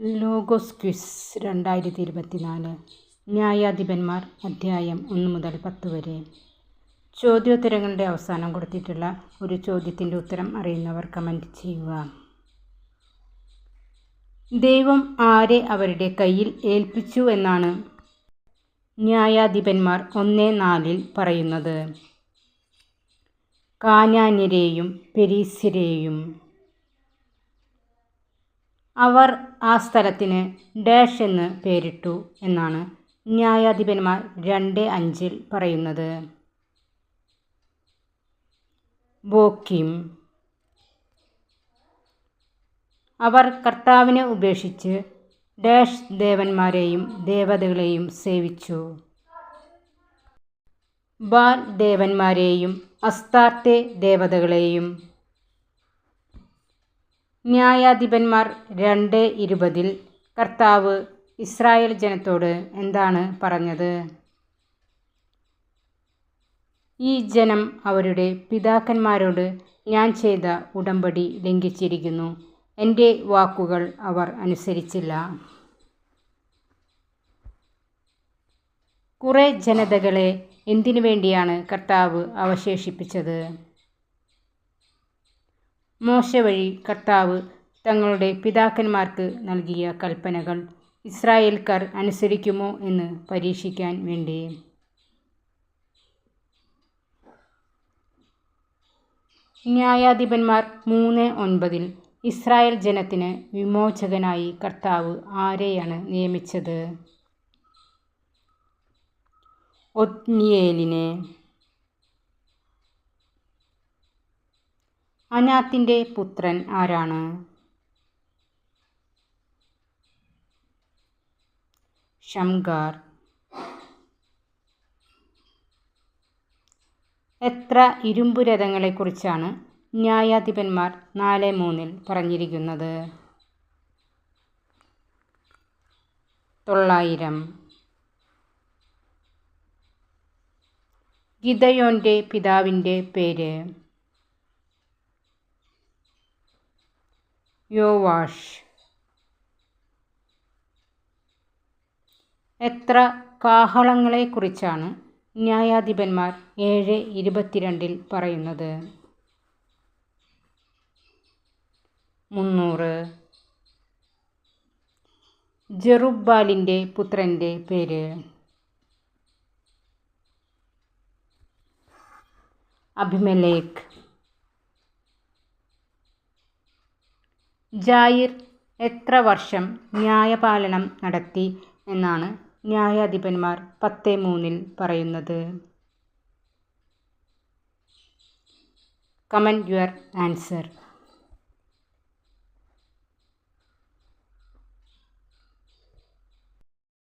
Logos quiz രണ്ടായിരത്തി ഇരുപത്തിനാല് ന്യായാധിപന്മാർ അധ്യായം ഒന്ന് മുതൽ പത്ത് വരെ. ചോദ്യോത്തരങ്ങളുടെ അവസാനം കൊടുത്തിട്ടുള്ള ഒരു ചോദ്യത്തിന്റെ ഉത്തരം അറിയുന്നവർ കമന്റ് ചെയ്യുക. ദൈവം ആരെ അവരുടെ കയ്യിൽ ഏൽപ്പിച്ചു എന്നാണ്? ന്യായാധിപന്മാർ ഒന്നേ നാലിൽ പറയുന്നത്. കാനാന്യരെയും പെരീസ്യരെയും അവർ ആ സ്ഥലത്തിന് ഡാഷ് എന്ന് പേരിട്ടു എന്നാണ് ന്യായാധിപന്മാർ രണ്ട് അഞ്ചിൽ പറയുന്നത്. ബോക്കിം അവർ കർത്താവിനെ ഉപേക്ഷിച്ച് ഡാഷ് ദേവന്മാരെയും ദേവതകളെയും സേവിച്ചു. ബാൽ ദേവന്മാരെയും അസ്താർത്തെ ദേവതകളെയും ന്യായാധിപന്മാർ രണ്ട് ഇരുപതിൽ കർത്താവ് ഇസ്രായേൽ ജനത്തോട് എന്താണ് പറഞ്ഞത്? ഈ ജനം അവരുടെ പിതാക്കന്മാരോട് ഞാൻ ചെയ്ത ഉടമ്പടി ലംഘിച്ചിരിക്കുന്നു. എന്റെ വാക്കുകൾ അവർ അനുസരിച്ചില്ല. കുറേ ജനതകളെ എന്തിനു വേണ്ടിയാണ് കർത്താവ് അവശേഷിപ്പിച്ചത്? മോശ വഴി കർത്താവ് തങ്ങളുടെ പിതാക്കന്മാർക്ക് നൽകിയ കൽപ്പനകൾ ഇസ്രായേൽക്കാർ അനുസരിക്കുമോ എന്ന് പരീക്ഷിക്കാൻ വേണ്ടി. ന്യായാധിപന്മാർ മൂന്ന് ഒൻപതിൽ ഇസ്രായേൽ ജനത്തിന് വിമോചകനായി കർത്താവ് ആരെയാണ് നിയമിച്ചത്? ഒത്നിയേലിനെ. അനാത്തിന്റെ പുത്രൻ ആരാണ്? ഷംഗാർ എത്ര ഇരുമ്പു രഥങ്ങളെക്കുറിച്ചാണ് ന്യായാധിപന്മാർ നാല് മൂന്നിൽ പറഞ്ഞിരിക്കുന്നത്? തൊള്ളായിരം. ഗിതയോന്റെ പിതാവിന്റെ പേര് യോവാഷ് എത്ര കാഹളങ്ങളെക്കുറിച്ചാണ് ന്യായാധിപന്മാർ ഏഴ് ഇരുപത്തിരണ്ടിൽ പറയുന്നത്? മുന്നൂറ്. ജെറുബാലിന്റെ പുത്രന്റെ പേര്. അഭിമലേഖ്. ജായിർ എത്ര വർഷം ന്യായപാലനം നടത്തി എന്നാണ് ന്യായാധിപന്മാർ പത്ത് മൂന്നിൽ പറയുന്നത്. Comment your answer.